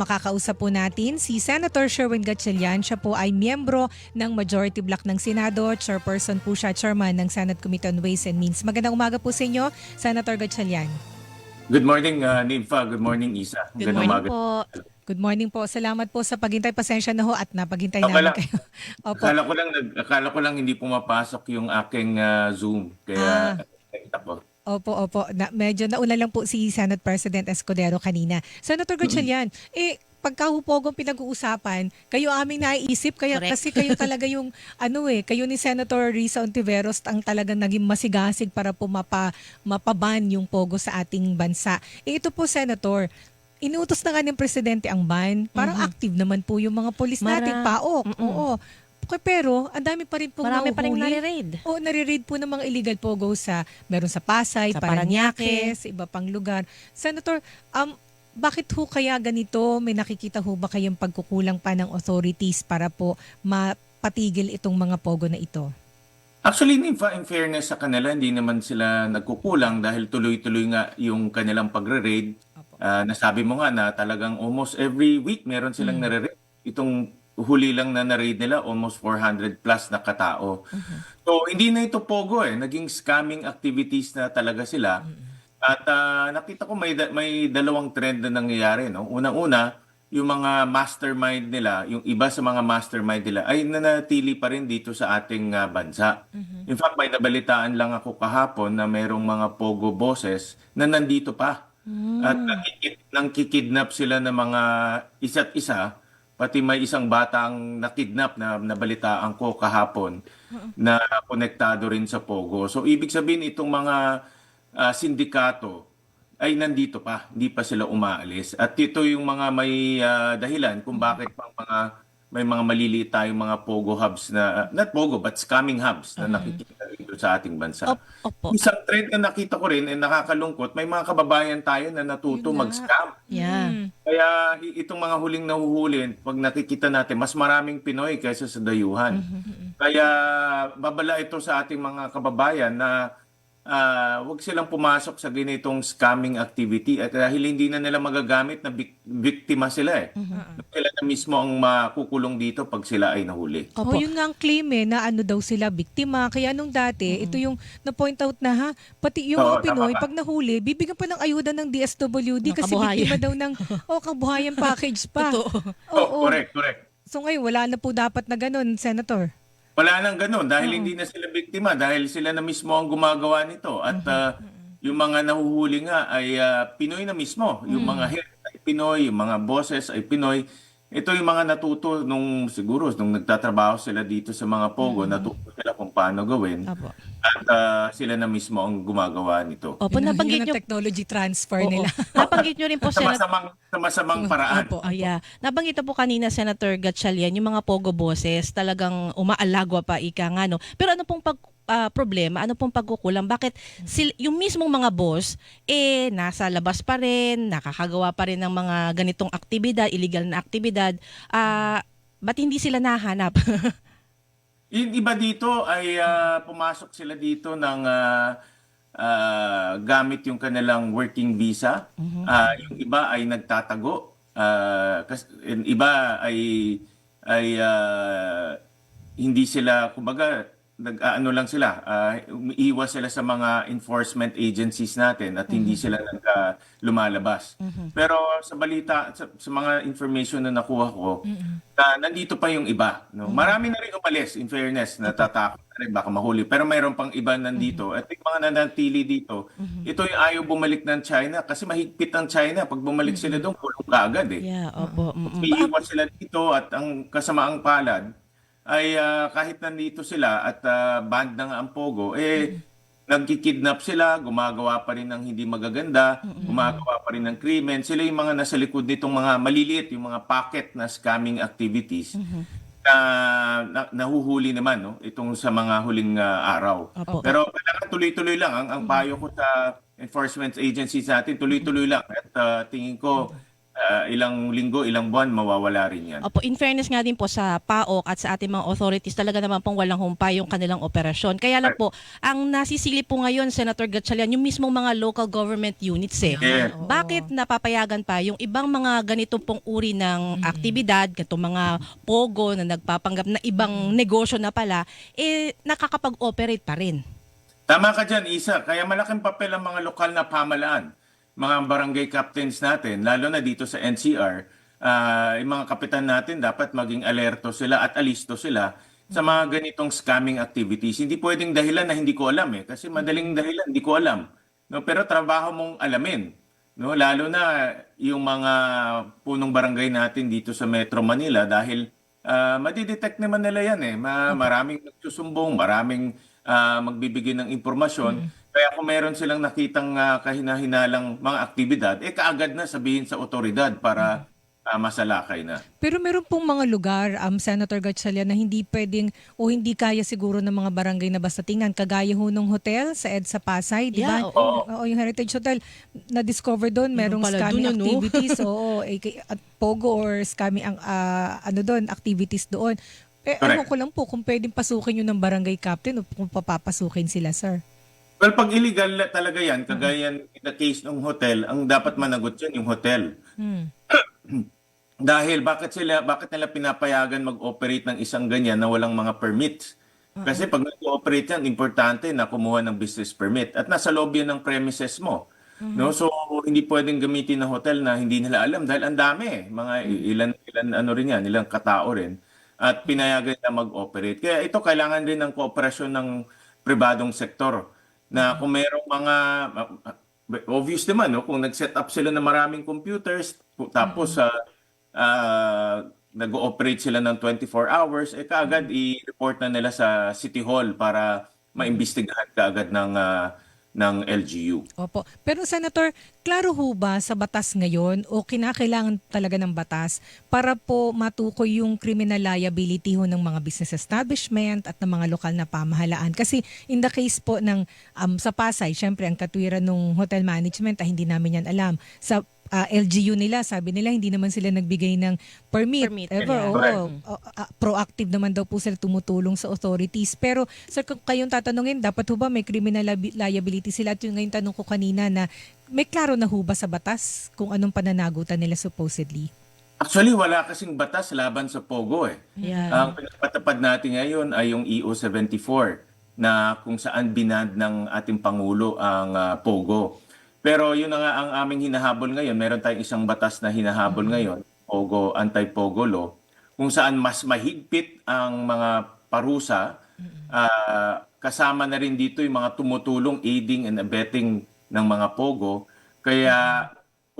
Makakausap po natin si Senator Sherwin Gatchalian. Siya po ay miyembro ng Majority Block ng Senado. Chairperson po siya, chairman ng Senate Committee on Ways and Means. Magandang umaga po sa inyo, Senator Gatchalian. Good morning, uh, Nympha. Good morning, Isa. Good Magandang morning umaga. po. Good morning po. Salamat po sa paghintay. Pasensya na ho at napaghintay Okay namin lang. kayo. Opo. Akala ko lang, akala ko lang hindi pumapasok yung aking uh, Zoom. Kaya, nakita ko. Opo, opo. Na, medyo nauna lang po si Senate President Escudero kanina. Senator Gatchalian, eh, pagkahupogong pinag-uusapan, kayo aming naiisip kaya Correct. kasi kayo talaga yung ano eh, kayo ni Senator Risa Ontiveros ang talagang naging masigasig para po mapa, mapaban yung pogo sa ating bansa. Eh, ito po Senator, inutos na nga ng presidente ang ban. Parang active naman po yung mga polis natin. Mara- paok. Mm-mm. Oo. Okay, Pero ang dami pa rin pong Marami pa rin nahuhuli. nare-raid. O nare-raid po ng mga illegal pogo sa meron sa Pasay, Sa Paranaque, Paranaque. sa iba pang lugar. Senator, um bakit ho kaya ganito? May nakikita ho ba kayong pagkukulang pa ng authorities para po mapatigil itong mga pogo na ito? Actually, Nympha, in fairness sa kanila, hindi naman sila nagkukulang dahil tuloy-tuloy nga yung kanilang pagre-raid. Opo. Ah, nasabi mo nga na talagang almost every week meron silang nare-raid. Itong huli lang na na-raid nila, almost 400 plus na katao. So, hindi na ito pogo eh. Naging scamming activities na talaga sila. At ah, nakita ko may, da- may dalawang trend na nangyayari. No? Unang-una, yung mga mastermind nila, yung iba sa mga mastermind nila, ay nanatili pa rin dito sa ating ah, bansa. In fact, may nabalitaan lang ako kahapon na merong mga pogo bosses na nandito pa. At nakikid, nangkikidnap sila ng mga isa't isa, pati may isang batang nakidnap na nabalitaan ko kahapon na konektado rin sa Pogo. So ibig sabihin itong mga ah, sindikato ay nandito pa, hindi pa sila umaalis. At ito yung mga may ah, dahilan kung bakit pang mga may mga maliliit tayong mga Pogo hubs na, not Pogo, but scamming hubs na nakikita dito sa ating bansa. Op- opo. Isang trend na nakita ko rin, eh, nakakalungkot, may mga kababayan tayo na natuto mag-scam. Yeah. Kaya i- itong mga huling nahuhuli, pag nakikita natin, mas maraming Pinoy kaysa sa dayuhan. Kaya babala ito sa ating mga kababayan na ah, wag silang pumasok sa ganitong scamming activity at dahil hindi na nila magagamit na bik- biktima sila eh. Sila na mismo ang makukulong dito pag sila ay nahuli. O Opo. yun nga ang claim eh, na ano daw sila, biktima. Kaya nung dati, ito yung na-point out na ha, pati yung Oo, mga Pinoy, pag nahuli, bibigyan pa ng ayuda ng DSWD Ng kasi kabuhayan. biktima daw ng, oh, kabuhayan package pa. Totoo. Oh, correct, correct. So ngayon, wala na po dapat na ganun, Senator. Wala nang ganun dahil hindi na sila biktima dahil sila na mismo ang gumagawa nito. At ah, yung mga nahuhuli nga ay ah, Pinoy na mismo. Yung mga head ay Pinoy yung mga bosses ay Pinoy ito yung mga natuto nung siguro nung nagtatrabaho sila dito sa mga pogo natuto sila kung paano gawin Opo. at ah, sila na mismo ang gumagawa nito Opo, Yun ang- nabanggit yun nyo. technology transfer Oo. nila. nabanggit nyo rin po, sa masamang sa masamang paraan Opo, Oh, yeah. Nabanggit na po kanina, Senator Gatchalian, yung mga pogo bosses talagang umaalagwa pa ika nga, no? Pero ano pong pag, ah, problema, ano pong pagkukulang? Bakit sil, yung mismong mga boss, eh, nasa labas pa rin, nakakagawa pa rin ng mga ganitong aktibidad, illegal na aktibidad, ah, ba't hindi sila nahanap? Yung iba dito ay ah, pumasok sila dito ng ah, ah, gamit yung kanilang working visa. Ah, yung iba ay nagtatago. Ah, kas, yung iba ay ay ah, hindi sila kumbaga nag-ano lang sila, ah, umiiwas sila sa mga enforcement agencies natin at hindi sila nagka lumalabas. Pero sa balita sa, sa mga information na nakuha ko, na nandito pa yung iba, no. Marami na rin umalis in fairness, natatakot na rin baka mahuli. Pero mayroon pang iba nandito. At yung mga nanatili dito, ito yung ayaw bumalik ng China kasi mahigpit ang China. Pag bumalik sila doon, kulong ka agad eh. yeah, opo. Mm-mm. Iiwas sila dito at ang kasamaang palad ay ah, kahit nandito sila at ah, band na nga ang Pogo, eh nagkikidnap sila, gumagawa pa rin ng hindi magaganda, gumagawa pa rin ng krimen. Sila yung mga nasa likod nitong mga maliliit, yung mga pocket na scamming activities na, na nahuhuli naman no itong sa mga huling ah, araw. Opo. Pero kailangan tuloy-tuloy lang. Ang, ang payo ko sa enforcement agencies natin, tuloy-tuloy lang. At ah, tingin ko ah, ilang linggo, ilang buwan, mawawala rin yan. Opo, in fairness nga din po sa PAOK at sa ating mga authorities, talaga naman pong walang humpay yung kanilang operasyon. Kaya lang po, ang nasisili po ngayon, Senator Gatchalian, yung mismong mga local government units eh. Yeah. Oo. Bakit napapayagan pa yung ibang mga ganito pong uri ng aktibidad, ganito mga pogo na nagpapanggap na ibang negosyo na pala, eh nakakapag-operate pa rin? Tama ka dyan, Isa. Kaya malaking papel ang mga lokal na pamalaan, mga barangay captains natin, lalo na dito sa NCR, ah, yung mga kapitan natin dapat maging alerto sila at alisto sila sa mga ganitong scamming activities. Hindi pwedeng dahilan na hindi ko alam eh. Kasi madaling dahilan, hindi ko alam. No? Pero trabaho mong alamin. No? Lalo na yung mga punong barangay natin dito sa Metro Manila dahil ah, madidetect naman nila yan eh. Ma- maraming nagsusumbong, maraming ah, magbibigay ng impormasyon. Kaya kung meron silang nakitang ah, kahina-hinalang mga aktibidad, eh kaagad na sabihin sa otoridad para ah, masalakay na. Pero meron pong mga lugar, um, Senator Gatchalian, na hindi pwedeng o hindi kaya siguro ng mga barangay na basta tingnan. Kagaya ho nung hotel sa EDSA Pasay, di ba? Yeah, oo. Oo, yung Heritage Hotel, na-discover doon, merong pala scamming dun, ano? activities. oo, aka- at pogo or scamming ang ah, ano doon, activities doon. Eh, Correct. ano ko lang po kung pwedeng pasukin yun ng barangay captain o kung papapasukin sila, sir. Well, pag illegal na talaga yan, kagaya in the case ng hotel, ang dapat managot yan yung hotel. Hmm. Dahil bakit sila bakit nila pinapayagan mag-operate ng isang ganyan na walang mga permits? Kasi pag nag-ooperate yan, importante na kumuha ng business permit at nasa loob yan ng premises mo. No, so hindi pwedeng gamitin ng hotel na hindi nila alam dahil ang dami eh. Mga ilan ilan ano rin yan, ilang katao rin at pinayagan na mag-operate. Kaya ito kailangan din ng kooperasyon ng pribadong sektor na kung merong mga obvious naman no? Kung nag-set up sila ng maraming computers tapos sa nag-ooperate sila ng 24 hours eh kaagad i-report na nila sa City Hall para maimbestigahan kaagad ng ah, ng LGU. Opo. Pero Senator, klaro ho ba sa batas ngayon o kinakailangan talaga ng batas para po matukoy yung criminal liability ho ng mga business establishment at ng mga lokal na pamahalaan? Kasi in the case po ng um, sa Pasay, syempre ang katwiran ng hotel management ay hindi namin yan alam. Sa ah, LGU nila, sabi nila hindi naman sila nagbigay ng permit. Permit, ever. yeah. Oo. Ah, proactive naman daw po sila tumutulong sa authorities. Pero sir, kung kayong tatanungin, dapat ho ba may criminal liabi- liability sila? At yung ngayon tanong ko kanina na may klaro na ho ba sa batas kung anong pananagutan nila supposedly? Actually, wala kasing batas laban sa Pogo eh. Yeah. Ang pinapatupad natin ngayon ay yung EO 74 na kung saan binand ng ating Pangulo ang ah, Pogo. Pero yun na nga ang aming hinahabol ngayon. Meron tayong isang batas na hinahabol ngayon, Pogo, Anti-Pogo Law, kung saan mas mahigpit ang mga parusa. ah, kasama na rin dito yung mga tumutulong, aiding and abetting ng mga Pogo. Kaya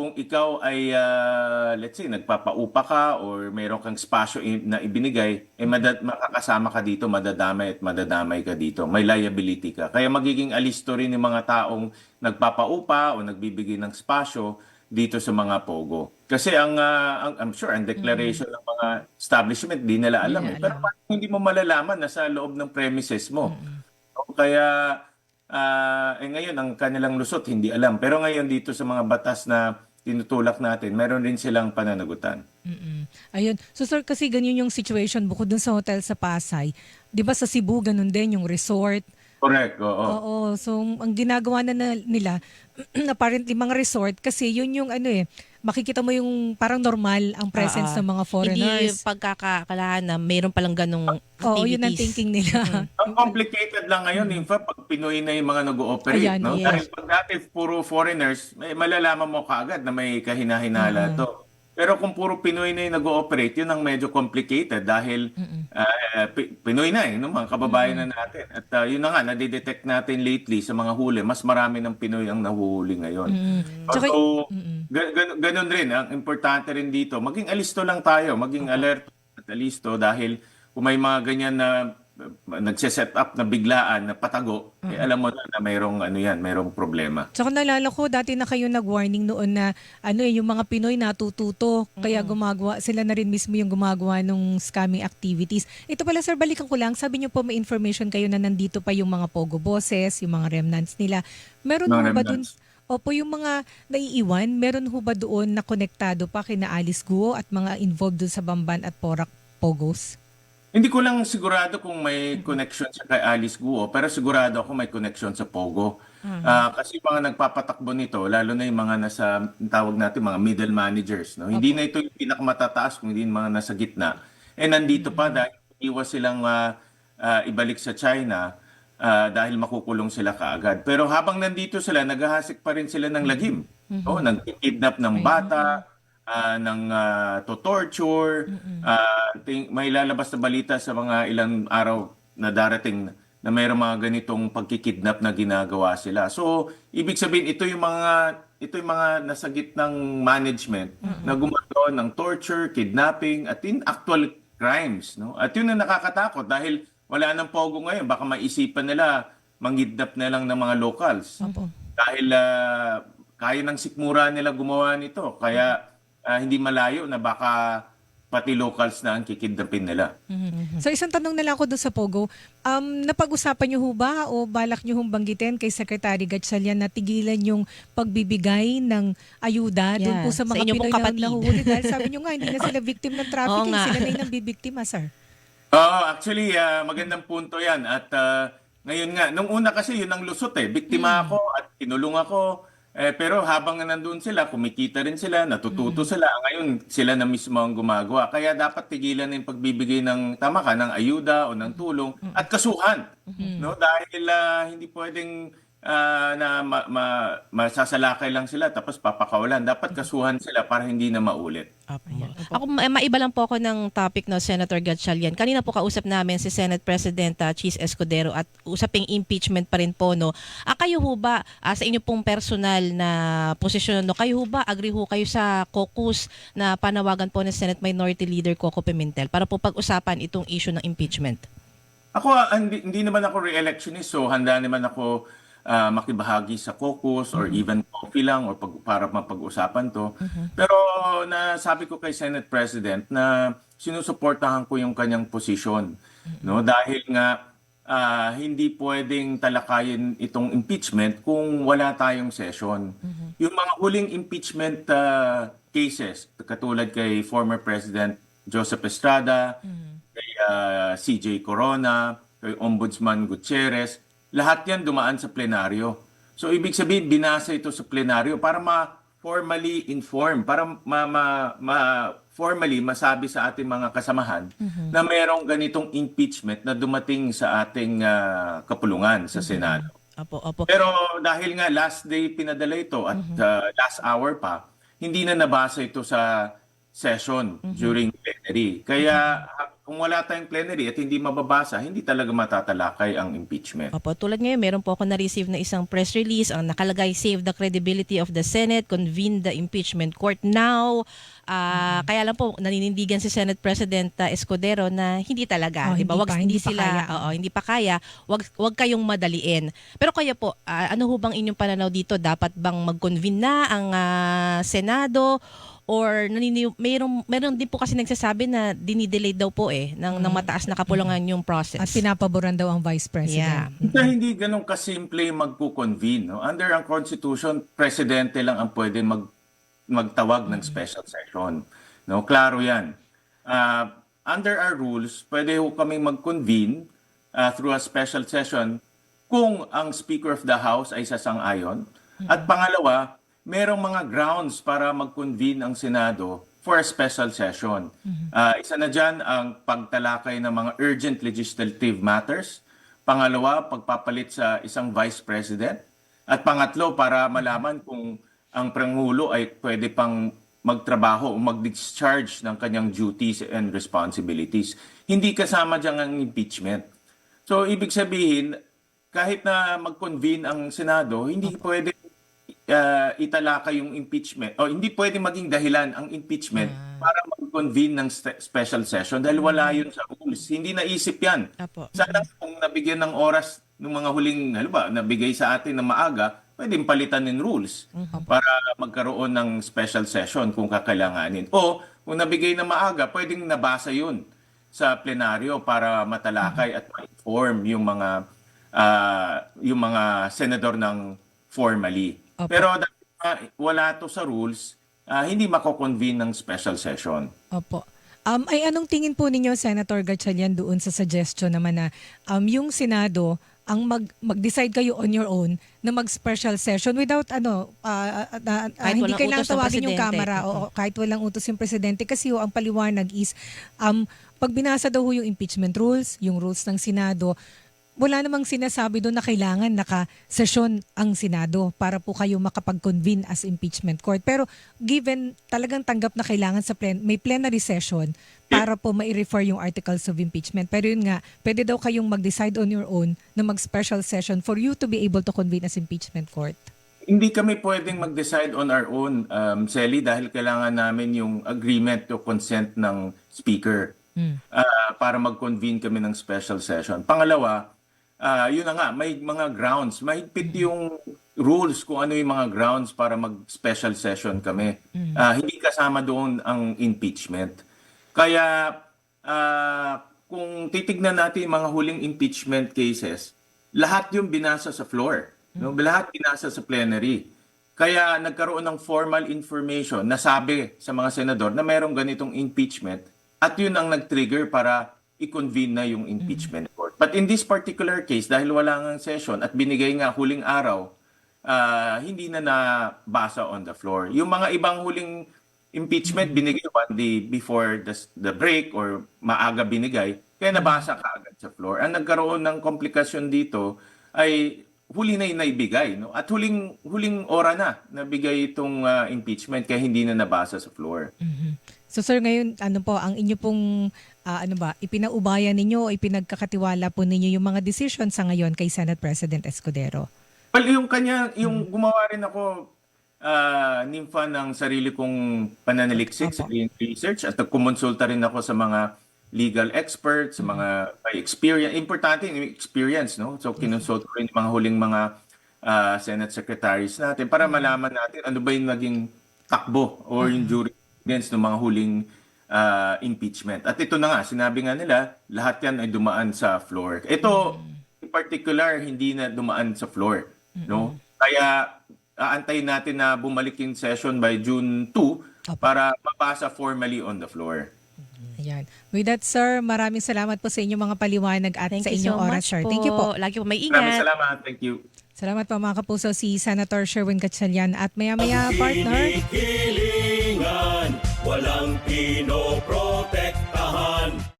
kung ikaw ay ah, let's say nagpapaupa ka or meron kang spasyo na ibinigay eh madad- makakasama ka dito madadamay at madadamay ka dito. May liability ka. Kaya magiging alisto rin yung mga taong nagpapaupa o nagbibigay ng spasyo dito sa mga pogo. Kasi ang, ah, ang I'm sure ang declaration ng mga establishment di nila alam eh. pero paano hindi mo malalaman na sa loob ng premises mo. O Kaya ah, eh ngayon ang kanilang lusot hindi alam. Pero ngayon dito sa mga batas na tinutulak natin, meron rin silang pananagutan. Mm-mm. Ayun. So sir, kasi ganyan yung situation bukod dun sa hotel sa Pasay. 'Di ba sa Cebu ganun din yung resort. Correct, oo. Oo. So ang ginagawa na, na nila apparently mga resort kasi yun yung ano eh makikita mo yung parang normal ang presence Ah, ng mga Hindi foreigners. pagkakakalahan na mayroon palang ganong Oo, yun ang activities. thinking nila. Ang complicated lang ngayon, in fact, pag Pinoy na yung mga nag-ooperate, Ayan, no? yes. Dahil pag dati puro foreigners, may malalaman mo kaagad na may kahinahinala to. Pero kung puro Pinoy na yung nag-ooperate, yun ang medyo complicated dahil ah, Pi- Pinoy na eh, no? mga kababayan na natin. At ah, yun na nga, nadidetect natin lately sa mga huli, mas marami ng Pinoy ang nahuhuli ngayon. Tsaka- so, ga- gan- ganun rin, ang importante rin dito, maging alisto lang tayo, maging alert at alisto dahil kung may mga ganyan na uh, nagse-set up na biglaan na patago, eh, alam mo na na mayroong ano yan, mayroong problema. Tsaka naalala ko, dati na kayo nag-warning noon na ano eh, yung mga Pinoy natututo. Kaya gumagawa, sila na rin mismo yung gumagawa ng scamming activities. Ito pala sir, balikan ko lang. Sabi niyo po may information kayo na nandito pa yung mga pogo bosses, yung mga remnants nila. Meron Mga mo ba dun. Opo, yung mga naiiwan, meron ho ba doon na konektado pa kina Alice Guo at mga involved doon sa Bamban at Porac Pogos? Hindi ko lang sigurado kung may connection siya kay Alice Guo, pero sigurado ako may connection sa Pogo. Ah, kasi yung mga nagpapatakbo nito, lalo na yung mga nasa, tawag natin, mga middle managers. No? Hindi na ito yung pinakamatataas, kundi yung mga nasa gitna. Eh nandito pa dahil iwas silang ah, ah, ibalik sa China ah, dahil makukulong sila kaagad. Pero habang nandito sila, naghahasik pa rin sila ng lagim. Oh, nagkidnap ng bata, ah, ng ah, to torture, ah, ting- may lalabas na balita sa mga ilang araw na darating na mayroong mga ganitong pagkikidnap na ginagawa sila. So, ibig sabihin ito yung mga ito yung mga nasa gitnang management na gumagawa ng torture, kidnapping at in actual crimes, no? At yun ang nakakatakot dahil wala nang pogo ngayon, baka maisipan nila mangidnap na lang ng mga locals. Dahil ah, kaya ng sikmura nila gumawa nito. Kaya ah, hindi malayo na baka pati locals na ang kikidnapin nila. So isang tanong na lang ako doon sa Pogo. Um, napag-usapan niyo ho ba o balak niyo hong banggitin kay Secretary Gatchalian na tigilan yung pagbibigay ng ayuda doon Yeah, po sa sa mga pong Pinoy na kapatid. nahuhuli dahil sabi niyo nga hindi na sila victim ng trafficking, sila na yung nabibiktima, sir. Oo, actually, ah, magandang punto yan. At ah, ngayon nga, nung una kasi yun ang lusot eh. Biktima ako at kinulong ako. Eh, pero habang nandun sila, kumikita rin sila, natututo sila. Ngayon, sila na mismo ang gumagawa. Kaya dapat tigilan yung pagbibigay ng, tama ka, ng ayuda o ng tulong at kasuhan. No? Dahil ah, hindi pwedeng ah, na ma- ma- masasalakay lang sila tapos papakawalan. Dapat kasuhan sila para hindi na maulit. Ako, ma- maiba lang po ako ng topic no, Senator Gatchalian. Kanina po kausap namin si Senate President uh, Cheese Escudero at usaping impeachment pa rin po. No. Ah, kayo ho ba, ah, sa inyo pong personal na posisyon, no, kayo ho ba, agree ho kayo sa caucus na panawagan po ng Senate Minority Leader Coco Pimentel para po pag-usapan itong issue ng impeachment? Ako, ah, hindi, hindi naman ako re-electionist, so handa naman ako ah, makibahagi sa caucus or even coffee lang or pag, para mapag-usapan to. Pero nasabi ko kay Senate President na sinusuportahan ko yung kanyang posisyon. No? Dahil nga ah, hindi pwedeng talakayin itong impeachment kung wala tayong session. Yung mga huling impeachment ah, cases, katulad kay former President Joseph Estrada, kay ah, CJ Corona, kay Ombudsman Gutierrez, lahat yan dumaan sa plenaryo. So ibig sabihin binasa ito sa plenaryo para ma formally inform, para ma, ma, ma- formally masabi sa ating mga kasamahan na merong ganitong impeachment na dumating sa ating ah, kapulungan sa Senado. Opo, opo. Pero dahil nga last day pinadala ito at uh, last hour pa, hindi na nabasa ito sa session during plenary. Kaya ha- kung wala tayong plenary at hindi mababasa, hindi talaga matatalakay ang impeachment. Opo, tulad ngayon, meron po ako na-receive na isang press release ang nakalagay, save the credibility of the Senate, convene the impeachment court now. Ah, Kaya lang po, naninindigan si Senate President ah, Escudero na hindi talaga. Oh, di ba? hindi Wag, pa, hindi, hindi pa sila, kaya. oo, hindi pa kaya. Wag, wag kayong madaliin. Pero kaya po, ah, ano ho bang inyong pananaw dito? Dapat bang mag-convene na ang ah, Senado? Or nanini, mayroon, mayroon din po kasi nagsasabi na dinidelay daw po eh ng, ng mataas na kapulungan yung process. At pinapaboran daw ang Vice President. Yeah. Kaya hindi ganun kasimple magko-convene. No? Under ang Constitution, presidente lang ang pwede mag magtawag ng special session. No, klaro 'yan. Ah, under our rules, pwede ho kaming mag-convene ah, through a special session kung ang Speaker of the House ay sasang-ayon. At pangalawa, merong mga grounds para mag-convene ang Senado for a special session. Ah, isa na dyan ang pagtalakay ng mga urgent legislative matters. Pangalawa, pagpapalit sa isang vice president. At pangatlo, para malaman kung ang Pangulo ay pwede pang magtrabaho o mag-discharge ng kanyang duties and responsibilities. Hindi kasama dyan ang impeachment. So, ibig sabihin, kahit na mag-convene ang Senado, hindi pwede uh, italakay yung impeachment o hindi pwede maging dahilan ang impeachment para mag-convene ng special session dahil wala yun sa rules. Hindi naisip yan. Apo. Sana kung nabigyan ng oras ng mga huling, halimbawa, nabigay sa atin ng maaga, pwedeng palitan ng rules para magkaroon ng special session kung kakailanganin. O kung nabigay na maaga, pwedeng nabasa yun sa plenaryo para matalakay at ma-inform yung mga ah, yung mga senador ng formally. Opo. Pero dahil ah, wala to sa rules, ah, hindi mako-convene ng special session. Opo. Um, ay anong tingin po ninyo, Senator Gatchalian, doon sa suggestion naman na um, yung Senado ang mag, mag-decide kayo on your own na mag-special session without ano, ah, ah, ah, Kahit hindi kailangan tawagin yung. Kamara o kahit walang utos yung Presidente kasi ho, ang paliwanag is um, pag binasa daw ho yung impeachment rules, yung rules ng Senado, wala namang sinasabi doon na kailangan naka-session ang Senado para po kayo makapag-convene as impeachment court. Pero given talagang tanggap na kailangan sa plen may plenary session para po mai-refer yung articles of impeachment. Pero yun nga, pwede daw kayong mag-decide on your own na mag-special session for you to be able to convene as impeachment court. Hindi kami pwedeng mag-decide on our own, um, Selly, dahil kailangan namin yung agreement o consent ng speaker ah, para mag-convene kami ng special session. Pangalawa, ah, yun na nga, may mga grounds. Mahigpit yung rules kung ano yung mga grounds para mag-special session kami. Ah, hindi kasama doon ang impeachment. Kaya ah, kung titignan natin yung mga huling impeachment cases, lahat yung binasa sa floor. No? Lahat binasa sa plenary. Kaya nagkaroon ng formal information na sabi sa mga senador na mayroong ganitong impeachment at yun ang nag-trigger para i-convene na yung impeachment. But in this particular case, dahil wala nga session at binigay nga huling araw, ah, hindi na nabasa on the floor. Yung mga ibang huling impeachment binigay one day before the, the break or maaga binigay, kaya nabasa ka agad sa floor. Ang nagkaroon ng komplikasyon dito ay huli na naibigay. No? At huling, huling ora na nabigay itong ah, impeachment kaya hindi na nabasa sa floor. So sir, ngayon ano po ang inyo pong ah, ano ba, ipinaubayan ninyo o ipinagkakatiwala po ninyo yung mga decisions sa ngayon kay Senate President Escudero? Well, yung kanya, yung gumawa rin ako ah, nimfa ng sarili kong pananaliksik sa research at kumonsulta rin ako sa mga legal experts, sa mga may experience. Importante yung experience, no? So, kinonsult ko rin yung mga huling mga ah, Senate secretaries natin para malaman natin ano ba yung naging takbo or yung jurisprudence ng mga huling ah, impeachment. At ito na nga, sinabi nga nila, lahat yan ay dumaan sa floor. Ito, in particular, hindi na dumaan sa floor. No? Kaya, aantayin natin na bumalik yung session by June 2 para mapasa formally on the floor. Ayan. With that, sir, maraming salamat po sa inyong mga paliwanag at Thank sa inyong so oras, sir. po. Thank you po. Lagi po may Maraming ingat. salamat. Thank you. Salamat po mga kapuso si Senator Sherwin Gatchalian at maya-maya partner.